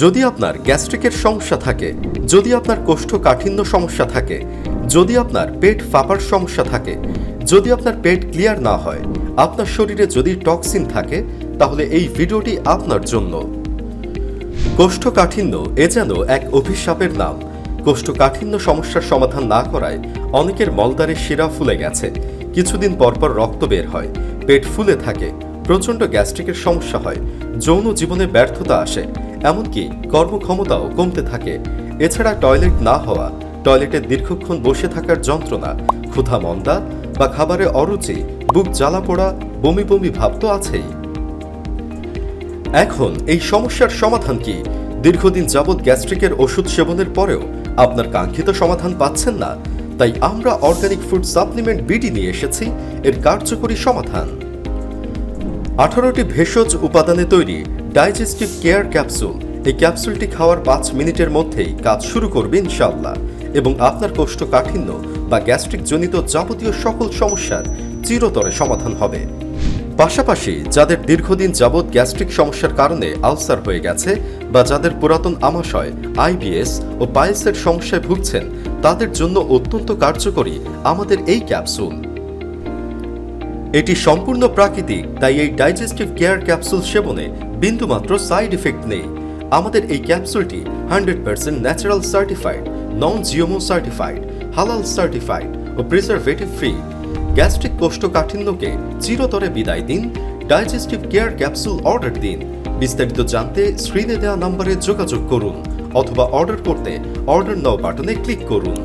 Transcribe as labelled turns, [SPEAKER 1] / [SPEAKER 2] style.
[SPEAKER 1] যদি আপনার গ্যাস্ট্রিকের সমস্যা থাকে, যদি আপনার কোষ্ঠকাঠিন্য সমস্যা থাকে, যদি আপনার পেট ফাঁপার সমস্যা থাকে, যদি আপনার পেট ক্লিয়ার না হয়, আপনার শরীরে যদি টক্সিন থাকে, তাহলে এই ভিডিওটি আপনার জন্য। কোষ্ঠকাঠিন্য এ যেন এক অভিশাপের নাম। কোষ্ঠকাঠিন্য সমস্যার সমাধান না করায় অনেকের মলদারে শিরা ফুলে গেছে। কিছুদিন পরপর রক্ত বের হয়, পেট ফুলে থাকে, প্রচণ্ড গ্যাস্ট্রিকের সমস্যা হয়, যৌন জীবনে ব্যর্থতা আসে। এমনকি কর্মক্ষমতাও কমতে থাকে। এছাড়া টয়লেট না হওয়া, টয়লেটে দীর্ঘক্ষণ বসে থাকার যন্ত্রণা, ক্ষুধা মন্দা বা খাবারে অরুচি, বুক জ্বালা পোড়া, বমি বমি ভাব তো আছেই। এখন এই সমস্যার সমাধান কি? দীর্ঘদিন যাবৎ গ্যাস্ট্রিকের ওষুধ সেবনের পরেও আপনার কাঙ্ক্ষিত সমাধান পাচ্ছেন না। তাই আমরা অর্গানিক ফুড সাপ্লিমেন্ট বিডি নিয়ে এসেছি, এর কার্যকরী সমাধান। আঠারোটি ভেষজ উপাদানে তৈরি ডাইজেস্টিভ কেয়ার ক্যাপসুল। এই ক্যাপসুলটি খাওয়ার পাঁচ মিনিটের মধ্যেই কাজ শুরু করবে ইনশাআল্লাহ। এবং আপনার কোষ্ঠকাঠিন্য বা গ্যাস্ট্রিক জনিত যাবতীয় সকল সমস্যার চিরতরে সমাধান হবে। পাশাপাশি, যাদের দীর্ঘদিন যাবৎ গ্যাস্ট্রিক সমস্যার কারণে আলসার হয়ে গেছে বা যাদের পুরাতন আমাশয়, আইবিএস ও পাইলসের সমস্যায় ভুগছেন, তাদের জন্য অত্যন্ত কার্যকরী আমাদের এই ক্যাপসুল। এটি সম্পূর্ণ প্রাকৃতিক, তাই এই ডাইজেস্টিভ কেয়ার ক্যাপসুল সেবনে বিন্দুমাত্র সাইড এফেক্ট নেই। আমাদের এই ক্যাপসুলটি hundred percent natural certified non GMO certified হালাল সার্টিফাইড ও প্রিজারভেটিভ ফ্রি গ্যাস্ট্রিক কোষ্ঠকাঠিন্যকে চিরতরে বিদায় দিন ডাইজেস্টিভ কেয়ার ক্যাপসুল অর্ডার দিন। বিস্তারিত জানতে স্ক্রিনে দেওয়া নম্বরে যোগাযোগ করুন অথবা অর্ডার করতে অর্ডার নাও বাটনে ক্লিক করুন।